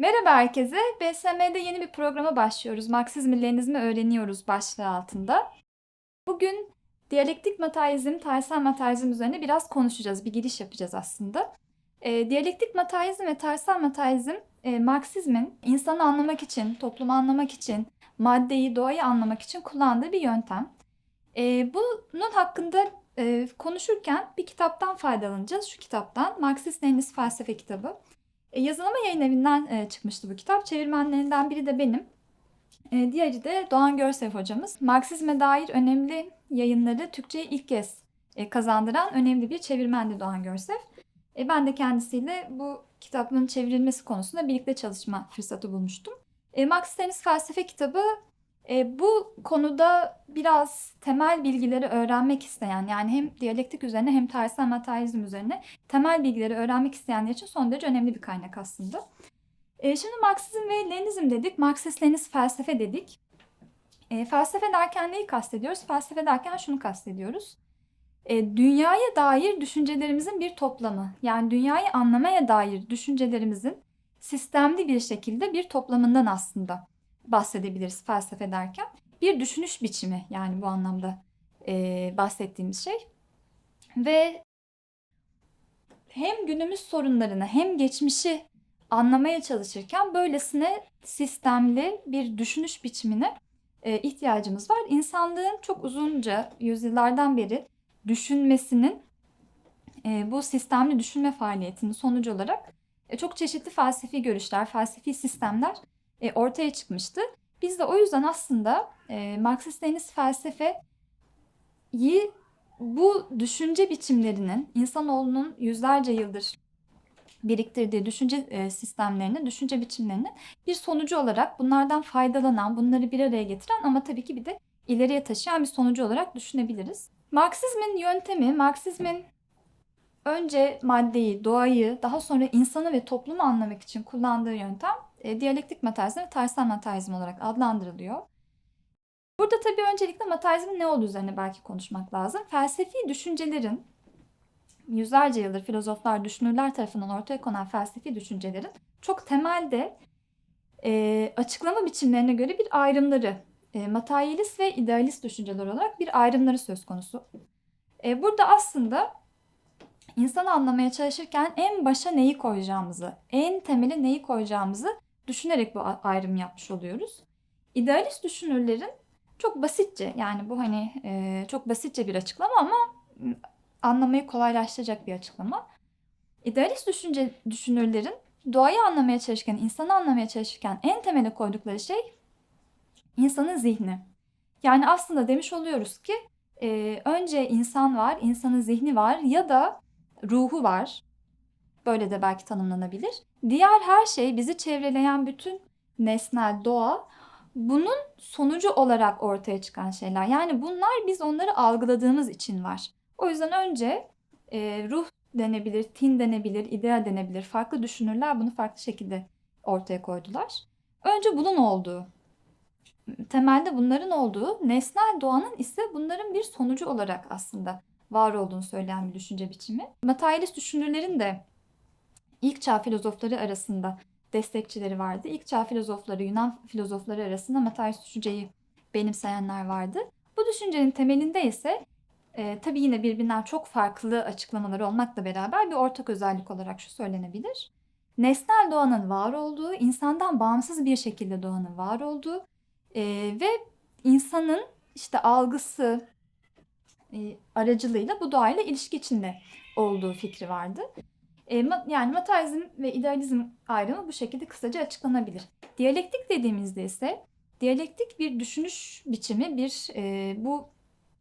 Merhaba herkese. BSM'de yeni bir programa başlıyoruz. Marksizmi, Leninizmi öğreniyoruz başlığı altında. Bugün diyalektik materyalizm, tarihsel materyalizm üzerine biraz konuşacağız. Bir giriş yapacağız aslında. E, diyalektik materyalizm ve tarihsel materyalizm e, Marksizmin insanı anlamak için, toplumu anlamak için, maddeyi, doğayı anlamak için kullandığı bir yöntem. E, bunun hakkında e, konuşurken bir kitaptan faydalanacağız. Şu kitaptan, Marksist-Leninist Felsefe kitabı. E, yazılama yayın evinden e, çıkmıştı bu kitap. Çevirmenlerinden biri de benim. E, diğeri de Doğan Görsev hocamız. Marksizme dair önemli yayınları Türkçe'ye ilk kez kazandıran önemli bir çevirmendi Doğan Görsev. Ben de kendisiyle bu kitabın çevrilmesi konusunda birlikte çalışma fırsatı bulmuştum. Marksist Felsefe kitabı e, bu konuda biraz temel bilgileri öğrenmek isteyen yani hem diyalektik üzerine hem tarihsel materyalizm üzerine temel bilgileri öğrenmek isteyenler için son derece önemli bir kaynak aslında. E, şimdi Marksizm ve Leninizm dedik. Marksist-Leninist felsefe dedik. E, felsefe derken neyi kastediyoruz? Felsefe derken şunu kastediyoruz. E, dünyaya dair düşüncelerimizin bir toplamı. Yani dünyayı anlamaya dair düşüncelerimizin sistemli bir şekilde bir toplamından aslında bahsedebiliriz felsefe derken. Bir düşünüş biçimi yani bu anlamda e, bahsettiğimiz şey. Ve hem günümüz sorunlarını hem geçmişi anlamaya çalışırken böylesine sistemli bir düşünüş biçimine e, ihtiyacımız var. İnsanlığın çok uzunca yüzyıllardan beri düşünmesinin e, bu sistemli düşünme faaliyetinin sonucu olarak e, çok çeşitli felsefi görüşler, felsefi sistemler e, ortaya çıkmıştı. Biz de o yüzden aslında e, Marksist-Leninist felsefeyi bu düşünce biçimlerinin insanoğlunun yüzlerce yıldır biriktirdiği düşünce e, sistemlerinin, düşünce biçimlerinin bir sonucu olarak bunlardan faydalanan, bunları bir araya getiren ama tabii ki bir de ileriye taşıyan bir sonucu olarak düşünebiliriz. Marksizmin yöntemi, Marksizmin önce maddeyi, doğayı, daha sonra insanı ve toplumu anlamak için kullandığı yöntem e, diyalektik materyalizm ve tarihsel materyalizm olarak adlandırılıyor. Burada tabii öncelikle materyalizmin ne olduğu üzerine belki konuşmak lazım. Felsefi düşüncelerin, yüzlerce yıldır filozoflar, düşünürler tarafından ortaya konan felsefi düşüncelerin çok temelde e, açıklama biçimlerine göre bir ayrımları, e, materyalist ve idealist düşünceler olarak bir ayrımları söz konusu. E, burada aslında insanı anlamaya çalışırken en başa neyi koyacağımızı, en temele neyi koyacağımızı düşünerek bu ayrım yapmış oluyoruz. İdealist düşünürlerin çok basitçe yani bu hani e, çok basitçe bir açıklama ama anlamayı kolaylaştıracak bir açıklama. İdealist düşünce düşünürlerin doğayı anlamaya çalışırken, insanı anlamaya çalışırken en temele koydukları şey insanın zihni. Yani aslında demiş oluyoruz ki e, önce insan var, insanın zihni var ya da ruhu var. Böyle de belki tanımlanabilir. Diğer her şey bizi çevreleyen bütün nesnel doğa bunun sonucu olarak ortaya çıkan şeyler. Yani bunlar biz onları algıladığımız için var. O yüzden önce e, ruh denebilir, tin denebilir, ideal denebilir. Farklı düşünürler bunu farklı şekilde ortaya koydular. Önce bunun olduğu, temelde bunların olduğu, nesnel doğanın ise bunların bir sonucu olarak aslında var olduğunu söyleyen bir düşünce biçimi. Materyalist düşünürlerin de ilk çağ filozofları arasında destekçileri vardı. İlk çağ filozofları, Yunan filozofları arasında materyalist düşünceyi benimseyenler vardı. Bu düşüncenin temelinde ise e, tabii yine birbirinden çok farklı açıklamaları olmakla beraber bir ortak özellik olarak şu söylenebilir. Nesnel doğanın var olduğu, insandan bağımsız bir şekilde doğanın var olduğu e, ve insanın işte algısı e, aracılığıyla bu doğayla ilişki içinde olduğu fikri vardı. E, yani materyalizm ve idealizm ayrımı bu şekilde kısaca açıklanabilir. Diyalektik dediğimizde ise diyalektik bir düşünüş biçimi, bir e, bu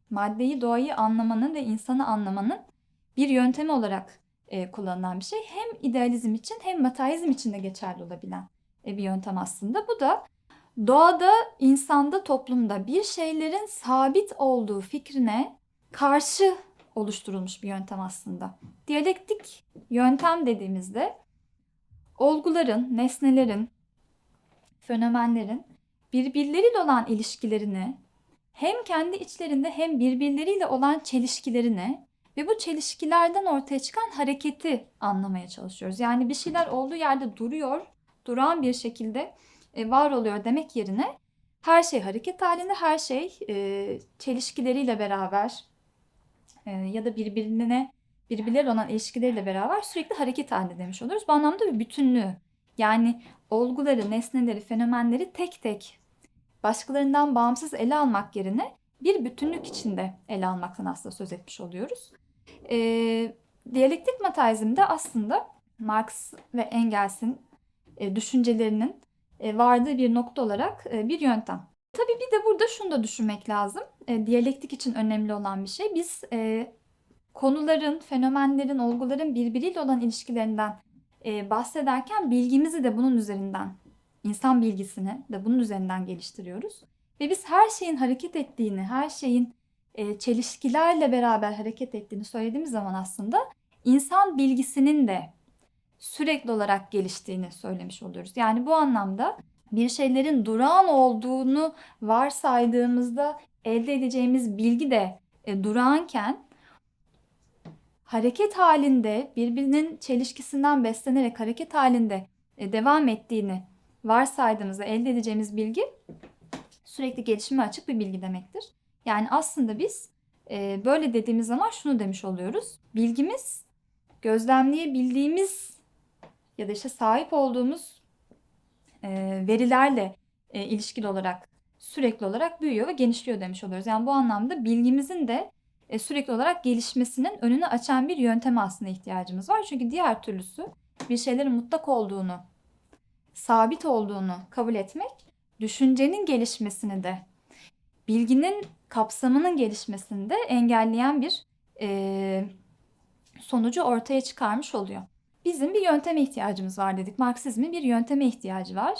maddeyi, doğayı anlamanın ve insanı anlamanın bir yöntemi olarak e, kullanılan bir şey. Hem idealizm için hem materyalizm için de geçerli olabilen bir yöntem aslında. Bu da doğada, insanda, toplumda bir şeylerin sabit olduğu fikrine karşı oluşturulmuş bir yöntem aslında. Diyalektik yöntem dediğimizde olguların, nesnelerin, fenomenlerin birbirleriyle olan ilişkilerini hem kendi içlerinde hem birbirleriyle olan çelişkilerini ve bu çelişkilerden ortaya çıkan hareketi anlamaya çalışıyoruz. Yani bir şeyler olduğu yerde duruyor, durağan bir şekilde e, var oluyor demek yerine her şey hareket halinde, her şey e, çelişkileriyle beraber ya da birbirine birbirleriyle olan ilişkileriyle beraber sürekli hareket halinde demiş oluruz. Bu anlamda bir bütünlüğü yani olguları, nesneleri, fenomenleri tek tek başkalarından bağımsız ele almak yerine bir bütünlük içinde ele almaktan aslında söz etmiş oluyoruz. E, diyalektik materyalizmde aslında Marx ve Engels'in e, düşüncelerinin e, vardığı bir nokta olarak e, bir yöntem. Tabii bir de burada şunu da düşünmek lazım. E, diyalektik için önemli olan bir şey. Biz e, konuların, fenomenlerin, olguların birbiriyle olan ilişkilerinden e, bahsederken bilgimizi de bunun üzerinden, insan bilgisini de bunun üzerinden geliştiriyoruz. Ve biz her şeyin hareket ettiğini, her şeyin e, çelişkilerle beraber hareket ettiğini söylediğimiz zaman aslında insan bilgisinin de sürekli olarak geliştiğini söylemiş oluyoruz. Yani bu anlamda bir şeylerin durağan olduğunu varsaydığımızda elde edeceğimiz bilgi de e, durağanken hareket halinde birbirinin çelişkisinden beslenerek hareket halinde e, devam ettiğini varsaydığımızda elde edeceğimiz bilgi sürekli gelişime açık bir bilgi demektir. Yani aslında biz e, böyle dediğimiz zaman şunu demiş oluyoruz. Bilgimiz gözlemleyebildiğimiz ya da işte sahip olduğumuz verilerle e, ilişkili olarak sürekli olarak büyüyor ve genişliyor demiş oluyoruz. Yani bu anlamda bilgimizin de e, sürekli olarak gelişmesinin önünü açan bir yönteme aslında ihtiyacımız var. Çünkü diğer türlüsü bir şeylerin mutlak olduğunu, sabit olduğunu kabul etmek, düşüncenin gelişmesini de, bilginin kapsamının gelişmesini de engelleyen bir e, sonucu ortaya çıkarmış oluyor. Bizim bir yönteme ihtiyacımız var dedik. Marksizmin bir yönteme ihtiyacı var.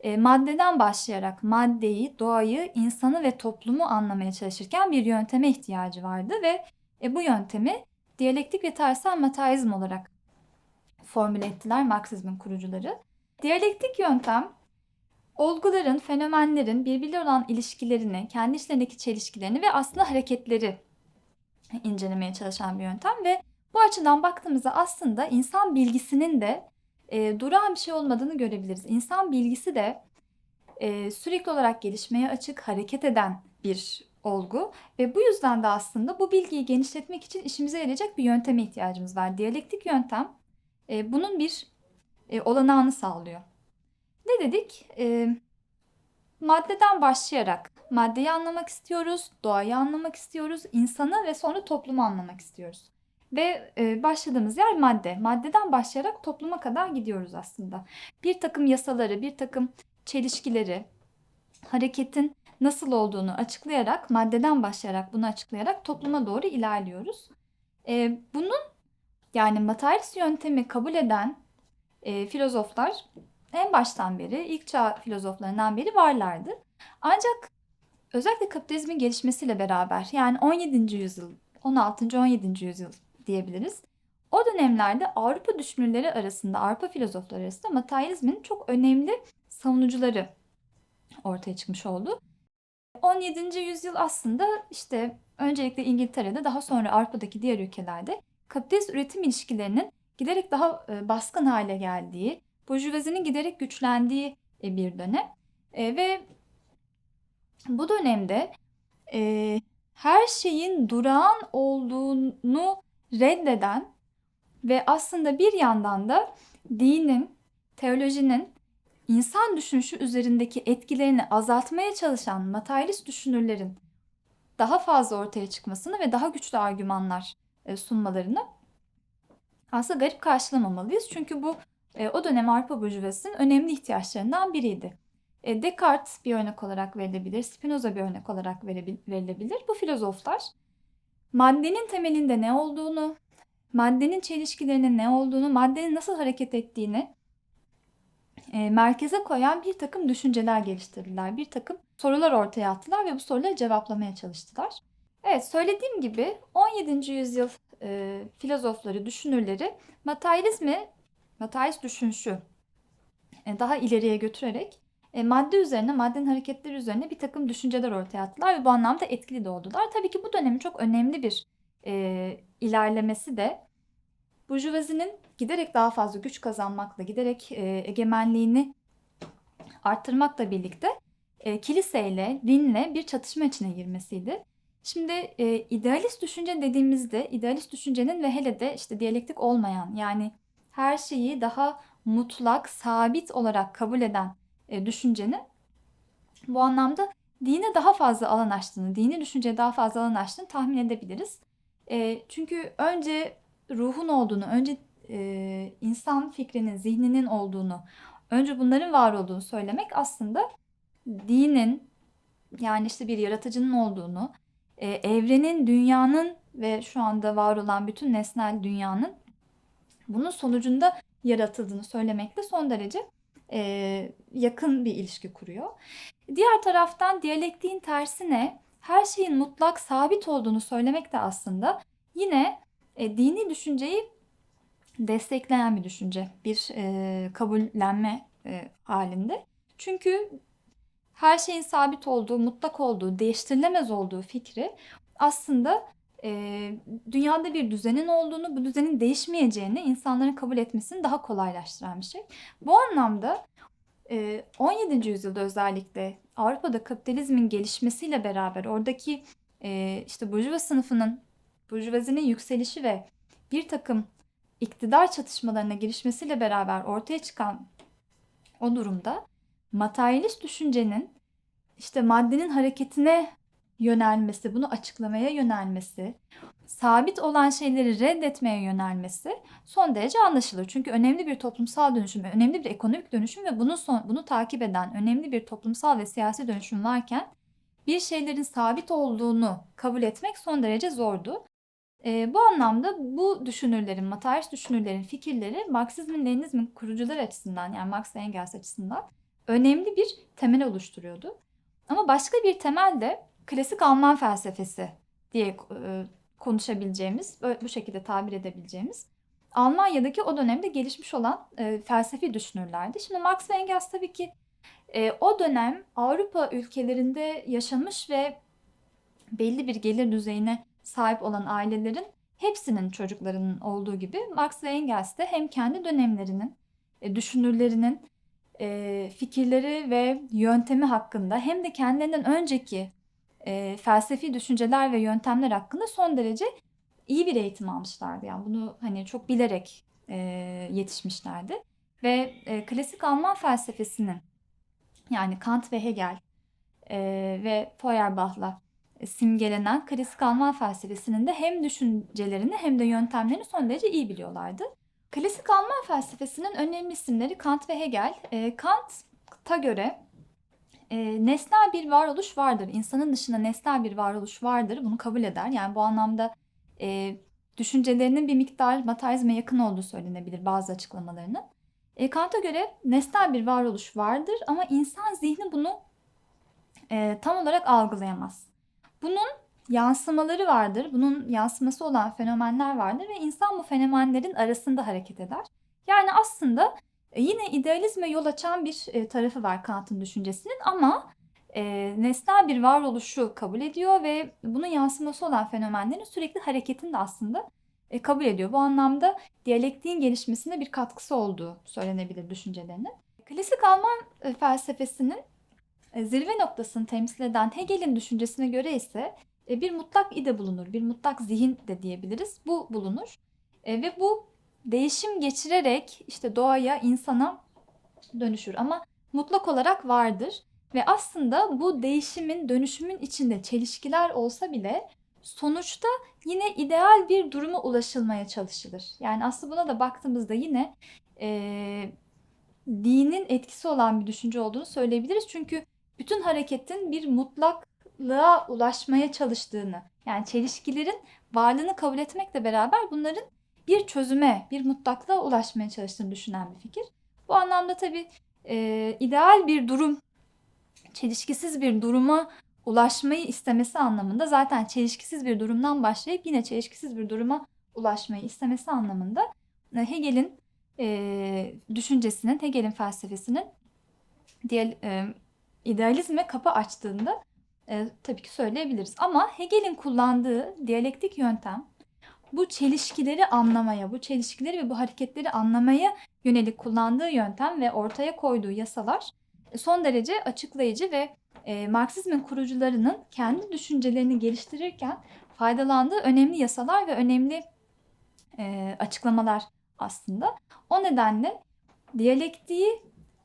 E, maddeden başlayarak maddeyi, doğayı, insanı ve toplumu anlamaya çalışırken bir yönteme ihtiyacı vardı ve e, bu yöntemi diyalektik ve tarihsel materyalizm olarak formüle ettiler Marksizmin kurucuları. Diyalektik yöntem olguların, fenomenlerin birbirleriyle olan ilişkilerini, kendi içlerindeki çelişkilerini ve aslında hareketleri incelemeye çalışan bir yöntem ve bu açıdan baktığımızda aslında insan bilgisinin de e, durağan bir şey olmadığını görebiliriz. İnsan bilgisi de e, sürekli olarak gelişmeye açık, hareket eden bir olgu ve bu yüzden de aslında bu bilgiyi genişletmek için işimize yarayacak bir yönteme ihtiyacımız var. Diyalektik yöntem e, bunun bir e, olanağını sağlıyor. Ne dedik? E, maddeden başlayarak maddeyi anlamak istiyoruz, doğayı anlamak istiyoruz, insanı ve sonra toplumu anlamak istiyoruz. Ve e, başladığımız yer madde. Maddeden başlayarak topluma kadar gidiyoruz aslında. Bir takım yasaları, bir takım çelişkileri, hareketin nasıl olduğunu açıklayarak, maddeden başlayarak bunu açıklayarak topluma doğru ilerliyoruz. E, bunun yani materyalist yöntemi kabul eden e, filozoflar en baştan beri, ilk çağ filozoflarından beri varlardı. Ancak özellikle kapitalizmin gelişmesiyle beraber yani 17. yüzyıl, 16. 17. yüzyıl diyebiliriz. O dönemlerde Avrupa düşünürleri arasında, Avrupa filozofları arasında materyalizmin çok önemli savunucuları ortaya çıkmış oldu. 17. yüzyıl aslında işte öncelikle İngiltere'de daha sonra Avrupa'daki diğer ülkelerde kapitalist üretim ilişkilerinin giderek daha e, baskın hale geldiği, burjuvazinin giderek güçlendiği e, bir dönem. E, ve bu dönemde her şeyin durağan olduğunu reddeden ve aslında bir yandan da dinin, teolojinin insan düşünüşü üzerindeki etkilerini azaltmaya çalışan materyalist düşünürlerin daha fazla ortaya çıkmasını ve daha güçlü argümanlar e, sunmalarını aslında garip karşılamamalıyız. Çünkü bu e, o dönem Avrupa Burjuvası'nın önemli ihtiyaçlarından biriydi. E, Descartes bir örnek olarak verilebilir, Spinoza bir örnek olarak verilebilir. Bu filozoflar maddenin temelinde ne olduğunu, maddenin çelişkilerinin ne olduğunu, maddenin nasıl hareket ettiğini e, merkeze koyan bir takım düşünceler geliştirdiler. Bir takım sorular ortaya attılar ve bu soruları cevaplamaya çalıştılar. Evet söylediğim gibi 17. yüzyıl e, filozofları, düşünürleri materyalizmi, materyalist düşünüşü e, daha ileriye götürerek e, madde üzerine, maddenin hareketleri üzerine bir takım düşünceler ortaya attılar ve bu anlamda etkili de oldular. Tabii ki bu dönemin çok önemli bir e, ilerlemesi de burjuvazinin giderek daha fazla güç kazanmakla, giderek e, egemenliğini arttırmakla birlikte e, kiliseyle, dinle bir çatışma içine girmesiydi. Şimdi e, idealist düşünce dediğimizde idealist düşüncenin ve hele de işte diyalektik olmayan yani her şeyi daha mutlak, sabit olarak kabul eden e, düşüncenin bu anlamda dine daha fazla alan açtığını, dini düşünceye daha fazla alan açtığını tahmin edebiliriz. E, çünkü önce ruhun olduğunu, önce e, insan fikrinin, zihninin olduğunu, önce bunların var olduğunu söylemek aslında dinin yani işte bir yaratıcının olduğunu, e, evrenin, dünyanın ve şu anda var olan bütün nesnel dünyanın bunun sonucunda yaratıldığını söylemekle son derece e, yakın bir ilişki kuruyor. Diğer taraftan diyalektiğin tersine her şeyin mutlak sabit olduğunu söylemek de aslında yine e, dini düşünceyi destekleyen bir düşünce, bir e, kabullenme e, halinde. Çünkü her şeyin sabit olduğu, mutlak olduğu, değiştirilemez olduğu fikri aslında e, dünyada bir düzenin olduğunu, bu düzenin değişmeyeceğini insanların kabul etmesini daha kolaylaştıran bir şey. Bu anlamda e, 17. yüzyılda özellikle Avrupa'da kapitalizmin gelişmesiyle beraber oradaki e, işte burjuva sınıfının, burjuvazinin yükselişi ve bir takım iktidar çatışmalarına girişmesiyle beraber ortaya çıkan o durumda materyalist düşüncenin işte maddenin hareketine yönelmesi, bunu açıklamaya yönelmesi, sabit olan şeyleri reddetmeye yönelmesi son derece anlaşılır. Çünkü önemli bir toplumsal dönüşüm, önemli bir ekonomik dönüşüm ve bunun son, bunu takip eden önemli bir toplumsal ve siyasi dönüşüm varken bir şeylerin sabit olduğunu kabul etmek son derece zordu. E, bu anlamda bu düşünürlerin, materyalist düşünürlerin fikirleri Marksizmin, Leninizmin kurucular açısından yani Marx ve Engels açısından önemli bir temel oluşturuyordu. Ama başka bir temel de klasik Alman felsefesi diye e, konuşabileceğimiz, bu şekilde tabir edebileceğimiz Almanya'daki o dönemde gelişmiş olan e, felsefi düşünürlerdi. Şimdi Marx ve Engels tabii ki e, o dönem Avrupa ülkelerinde yaşamış ve belli bir gelir düzeyine sahip olan ailelerin hepsinin çocuklarının olduğu gibi Marx ve Engels de hem kendi dönemlerinin düşünürlerinin fikirleri ve yöntemi hakkında hem de kendilerinden önceki e, felsefi düşünceler ve yöntemler hakkında son derece iyi bir eğitim almışlardı. Yani bunu hani çok bilerek e, yetişmişlerdi. Ve e, klasik Alman felsefesinin yani Kant ve Hegel e, ve Feuerbach'la simgelenen klasik Alman felsefesinin de hem düşüncelerini hem de yöntemlerini son derece iyi biliyorlardı. Klasik Alman felsefesinin önemli isimleri Kant ve Hegel. E, Kant'a göre e, nesnel bir varoluş vardır. İnsanın dışında nesnel bir varoluş vardır. Bunu kabul eder. Yani bu anlamda e, düşüncelerinin bir miktar materyalizme yakın olduğu söylenebilir bazı açıklamalarının. E, Kant'a göre nesnel bir varoluş vardır ama insan zihni bunu e, tam olarak algılayamaz. Bunun yansımaları vardır. Bunun yansıması olan fenomenler vardır ve insan bu fenomenlerin arasında hareket eder. Yani aslında yine idealizme yol açan bir e, tarafı var Kant'ın düşüncesinin ama e, nesnel bir varoluşu kabul ediyor ve bunun yansıması olan fenomenlerin sürekli hareketini de aslında e, kabul ediyor. Bu anlamda diyalektiğin gelişmesine bir katkısı olduğu söylenebilir düşüncelerinin. Klasik Alman e, felsefesinin e, zirve noktasını temsil eden Hegel'in düşüncesine göre ise e, bir mutlak ide bulunur, bir mutlak zihin de diyebiliriz. Bu bulunur e, ve bu değişim geçirerek işte doğaya, insana dönüşür ama mutlak olarak vardır. Ve aslında bu değişimin, dönüşümün içinde çelişkiler olsa bile sonuçta yine ideal bir duruma ulaşılmaya çalışılır. Yani aslında buna da baktığımızda yine e, dinin etkisi olan bir düşünce olduğunu söyleyebiliriz. Çünkü bütün hareketin bir mutlaklığa ulaşmaya çalıştığını, yani çelişkilerin varlığını kabul etmekle beraber bunların bir çözüme, bir mutlaklığa ulaşmaya çalıştığını düşünen bir fikir. Bu anlamda tabii e, ideal bir durum, çelişkisiz bir duruma ulaşmayı istemesi anlamında zaten çelişkisiz bir durumdan başlayıp yine çelişkisiz bir duruma ulaşmayı istemesi anlamında e, Hegel'in e, düşüncesinin, Hegel'in felsefesinin diğer, e, idealizme kapı açtığında e, tabii ki söyleyebiliriz. Ama Hegel'in kullandığı diyalektik yöntem bu çelişkileri anlamaya, bu çelişkileri ve bu hareketleri anlamaya yönelik kullandığı yöntem ve ortaya koyduğu yasalar e, son derece açıklayıcı ve e, Marksizmin kurucularının kendi düşüncelerini geliştirirken faydalandığı önemli yasalar ve önemli e, açıklamalar aslında. O nedenle diyalektiği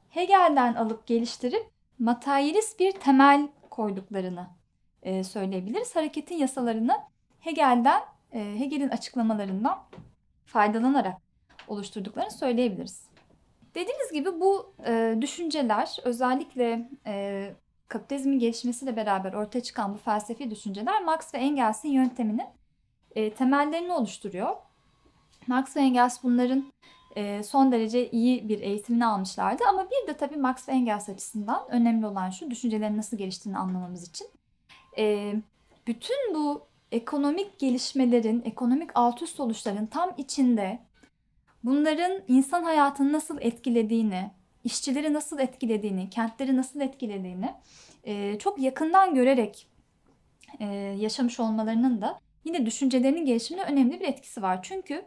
Hegel'den alıp geliştirip materyalist bir temel koyduklarını e, söyleyebiliriz. Hareketin yasalarını Hegel'den, Hegel'in açıklamalarından faydalanarak oluşturduklarını söyleyebiliriz. Dediğimiz gibi bu e, düşünceler özellikle e, kapitalizmin gelişmesiyle beraber ortaya çıkan bu felsefi düşünceler Marx ve Engels'in yönteminin e, temellerini oluşturuyor. Marx ve Engels bunların e, son derece iyi bir eğitimini almışlardı ama bir de tabii Marx ve Engels açısından önemli olan şu düşüncelerin nasıl geliştiğini anlamamız için. E, bütün bu ekonomik gelişmelerin, ekonomik alt üst oluşların tam içinde bunların insan hayatını nasıl etkilediğini, işçileri nasıl etkilediğini, kentleri nasıl etkilediğini e, çok yakından görerek e, yaşamış olmalarının da yine düşüncelerinin gelişimine önemli bir etkisi var. Çünkü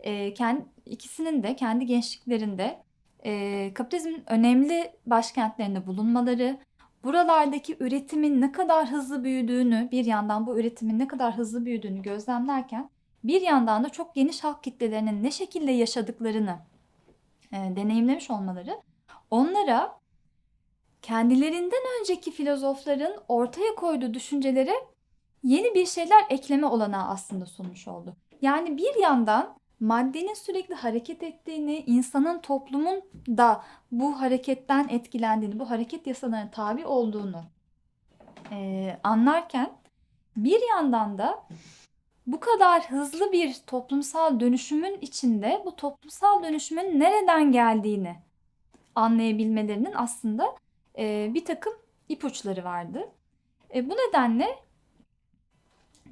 e, kendi, ikisinin de kendi gençliklerinde e, kapitalizmin önemli başkentlerinde bulunmaları, buralardaki üretimin ne kadar hızlı büyüdüğünü, bir yandan bu üretimin ne kadar hızlı büyüdüğünü gözlemlerken, bir yandan da çok geniş halk kitlelerinin ne şekilde yaşadıklarını e, deneyimlemiş olmaları, onlara kendilerinden önceki filozofların ortaya koyduğu düşüncelere yeni bir şeyler ekleme olanağı aslında sunmuş oldu. Yani bir yandan maddenin sürekli hareket ettiğini, insanın toplumun da bu hareketten etkilendiğini, bu hareket yasalarına tabi olduğunu e, anlarken bir yandan da bu kadar hızlı bir toplumsal dönüşümün içinde bu toplumsal dönüşümün nereden geldiğini anlayabilmelerinin aslında e, bir takım ipuçları vardı. E, bu nedenle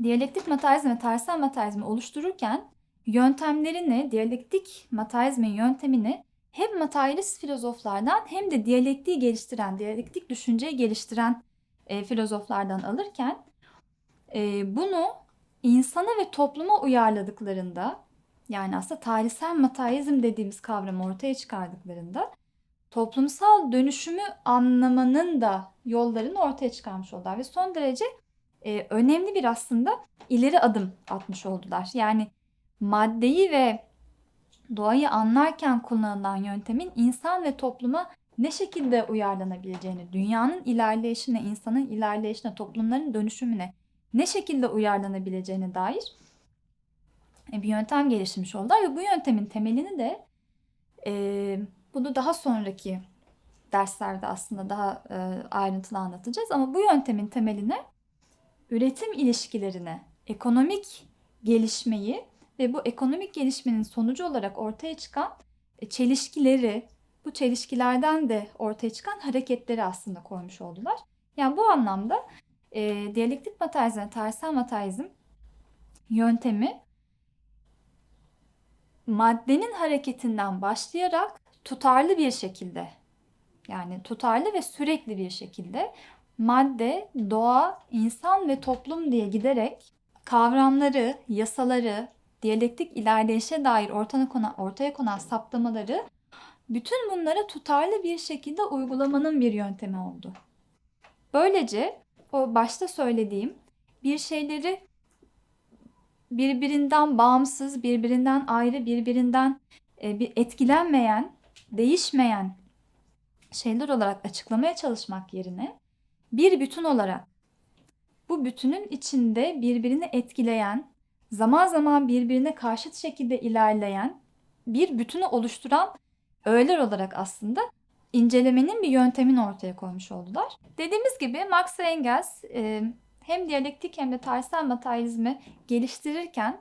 diyalektik materyalizm ve tarihsel materyalizmi oluştururken yöntemlerini, diyalektik materyalizmin yöntemini hem materyalist filozoflardan hem de diyalektiği geliştiren, diyalektik düşünceyi geliştiren e, filozoflardan alırken e, bunu insana ve topluma uyarladıklarında yani aslında tarihsel materyalizm dediğimiz kavramı ortaya çıkardıklarında toplumsal dönüşümü anlamanın da yollarını ortaya çıkarmış oldular ve son derece e, önemli bir aslında ileri adım atmış oldular. Yani maddeyi ve doğayı anlarken kullanılan yöntemin insan ve topluma ne şekilde uyarlanabileceğini, dünyanın ilerleyişine, insanın ilerleyişine, toplumların dönüşümüne ne şekilde uyarlanabileceğine dair e, bir yöntem geliştirmiş oldular ve bu yöntemin temelini de e, bunu daha sonraki derslerde aslında daha e, ayrıntılı anlatacağız. Ama bu yöntemin temeline üretim ilişkilerine, ekonomik gelişmeyi ve bu ekonomik gelişmenin sonucu olarak ortaya çıkan e, çelişkileri, bu çelişkilerden de ortaya çıkan hareketleri aslında koymuş oldular. Yani bu anlamda e, diyalektik materyalizm, tarihsel materyalizm yöntemi maddenin hareketinden başlayarak tutarlı bir şekilde yani tutarlı ve sürekli bir şekilde madde, doğa, insan ve toplum diye giderek kavramları, yasaları, diyalektik ilerleyişe dair ortaya konan, ortaya konan saptamaları bütün bunlara tutarlı bir şekilde uygulamanın bir yöntemi oldu. Böylece o başta söylediğim bir şeyleri birbirinden bağımsız, birbirinden ayrı, birbirinden e, bir etkilenmeyen, değişmeyen şeyler olarak açıklamaya çalışmak yerine bir bütün olarak bu bütünün içinde birbirini etkileyen, zaman zaman birbirine karşıt şekilde ilerleyen bir bütünü oluşturan öğeler olarak aslında incelemenin bir yöntemini ortaya koymuş oldular. Dediğimiz gibi Marx ve Engels e, hem diyalektik hem de tarihsel materyalizmi geliştirirken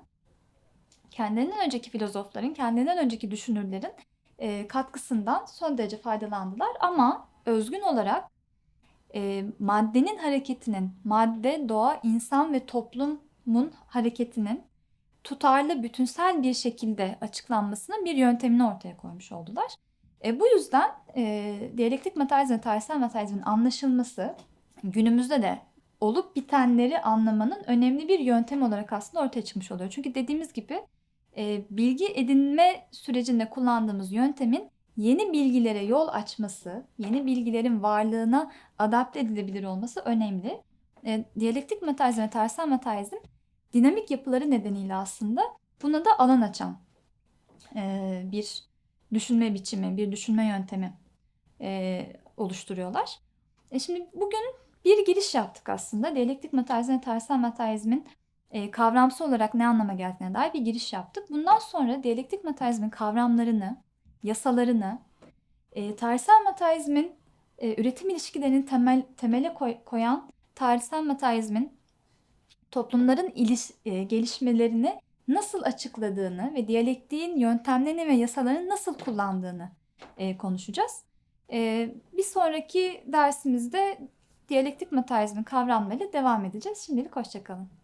kendinden önceki filozofların, kendinden önceki düşünürlerin e, katkısından son derece faydalandılar ama özgün olarak e, maddenin hareketinin, madde, doğa, insan ve toplumun hareketinin tutarlı, bütünsel bir şekilde açıklanmasının bir yöntemini ortaya koymuş oldular. E, bu yüzden e, diyalektik materyalizm ve tarihsel materyalizmin anlaşılması günümüzde de olup bitenleri anlamanın önemli bir yöntem olarak aslında ortaya çıkmış oluyor. Çünkü dediğimiz gibi e, bilgi edinme sürecinde kullandığımız yöntemin yeni bilgilere yol açması, yeni bilgilerin varlığına adapte edilebilir olması önemli. E, diyalektik materyalizm ve tarihsel materyalizm dinamik yapıları nedeniyle aslında buna da alan açan e, bir düşünme biçimi, bir düşünme yöntemi e, oluşturuyorlar. E şimdi bugün bir giriş yaptık aslında. Diyalektik materyalizm ve tarihsel materyalizmin e, kavramsal olarak ne anlama geldiğine dair bir giriş yaptık. Bundan sonra diyalektik materyalizmin kavramlarını, yasalarını, e, tarihsel materyalizmin e, üretim ilişkilerini temel, temele koy- koyan tarihsel materyalizmin toplumların iliş, e, gelişmelerini nasıl açıkladığını ve diyalektiğin yöntemlerini ve yasalarını nasıl kullandığını e, konuşacağız. E, bir sonraki dersimizde diyalektik materyalizmin kavramlarıyla devam edeceğiz. Şimdilik hoşçakalın.